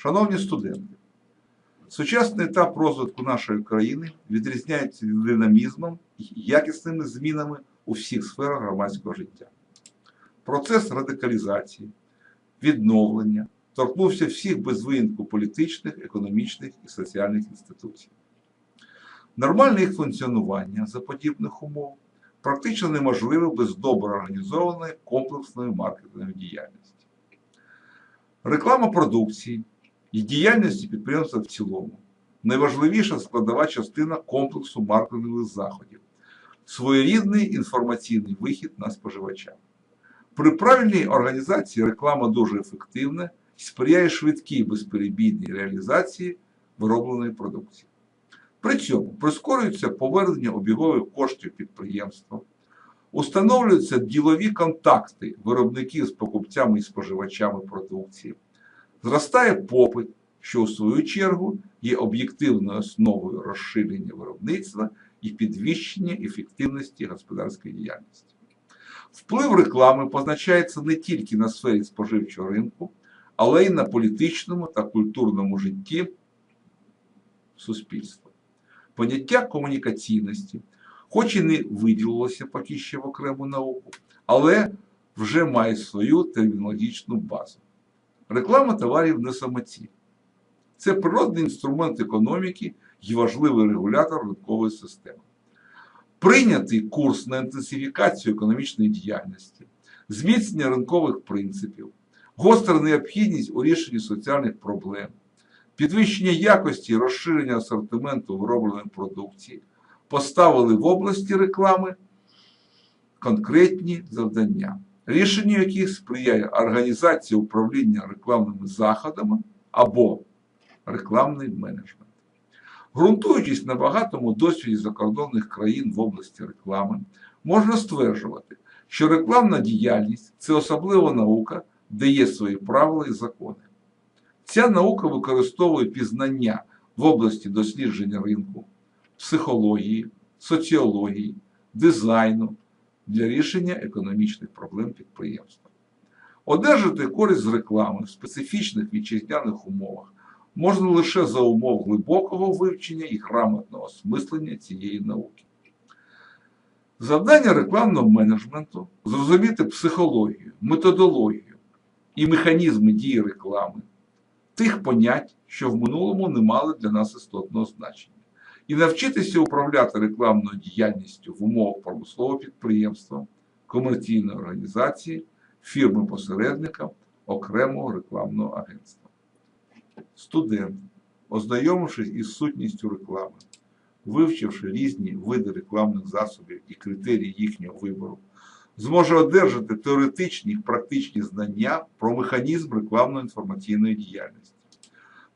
Шановні студенти, сучасний етап розвитку нашої країни відрізняється динамізмом і якісними змінами у всіх сферах громадського життя. Процес радикалізації, відновлення торкнувся всіх без винятку політичних, економічних і соціальних інституцій. Нормальне їх функціонування за подібних умов практично неможливе без добре організованої комплексної маркетингової діяльності. Реклама продукції і діяльності підприємства в цілому найважливіша складова частина комплексу маркетингових заходів, своєрідний інформаційний вихід на споживача. При правильній організації реклама дуже ефективна і сприяє швидкій безперебійній реалізації виробленої продукції. При цьому прискорюється повернення обігових коштів підприємства, установлюються ділові контакти виробників з покупцями і споживачами продукції, зростає попит, що у свою чергу є об'єктивною основою розширення виробництва і підвищення ефективності господарської діяльності. Вплив реклами позначається не тільки на сфері споживчого ринку, але й на політичному та культурному житті суспільства. Поняття комунікаційності, хоч і не виділилося поки ще в окрему науку, але вже має свою термінологічну базу. Реклама товарів не самоціль. Це природний інструмент економіки і важливий регулятор ринкової системи. Прийнятий курс на інтенсифікацію економічної діяльності, зміцнення ринкових принципів, гостра необхідність у рішенні соціальних проблем, підвищення якості і розширення асортименту виробленої продукції поставили в області реклами конкретні завдання, рішенню яких сприяє організація управління рекламними заходами або рекламний менеджмент. Ґрунтуючись на багатому досвіді закордонних країн в області реклами, можна стверджувати, що рекламна діяльність це особлива наука, де є свої правила і закони. Ця наука використовує пізнання в області дослідження ринку, психології, соціології, дизайну для рішення економічних проблем підприємства. Одержати користь з реклами в специфічних вітчизняних умовах можна лише за умов глибокого вивчення і грамотного осмислення цієї науки. Завдання рекламного менеджменту зрозуміти психологію, методологію і механізми дії реклами, тих понять, що в минулому не мали для нас істотного значення, і навчитися управляти рекламною діяльністю в умовах промислового підприємства, комерційної організації, фірми-посередника, окремого рекламного агентства. Студент, ознайомившись із сутністю реклами, вивчивши різні види рекламних засобів і критерії їхнього вибору, зможе одержати теоретичні і практичні знання про механізм рекламно-інформаційної діяльності,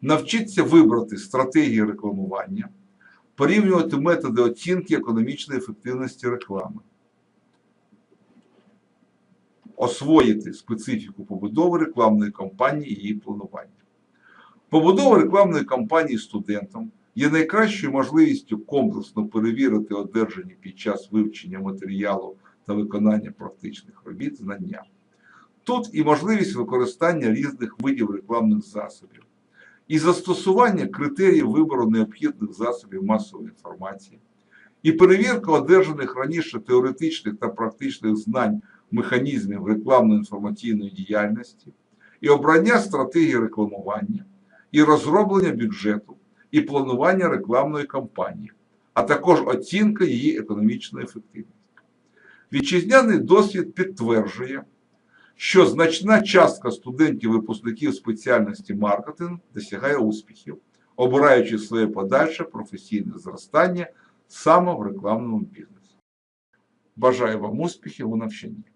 навчиться вибрати стратегії рекламування, порівнювати методи оцінки економічної ефективності реклами, освоїти специфіку побудови рекламної кампанії і її планування. Побудова рекламної кампанії студентам є найкращою можливістю комплексно перевірити одержані під час вивчення матеріалу та виконання практичних робіт знання. Тут і можливість використання різних видів рекламних засобів, і застосування критеріїв вибору необхідних засобів масової інформації, і перевірка одержаних раніше теоретичних та практичних знань механізмів рекламно-інформаційної діяльності, і обрання стратегії рекламування і розроблення бюджету, і планування рекламної кампанії, а також оцінка її економічної ефективності. Вітчизняний досвід підтверджує, що значна частка студентів-випускників спеціальності маркетинг досягає успіхів, обираючи своє подальше професійне зростання саме в рекламному бізнесі. Бажаю вам успіхів у навчанні!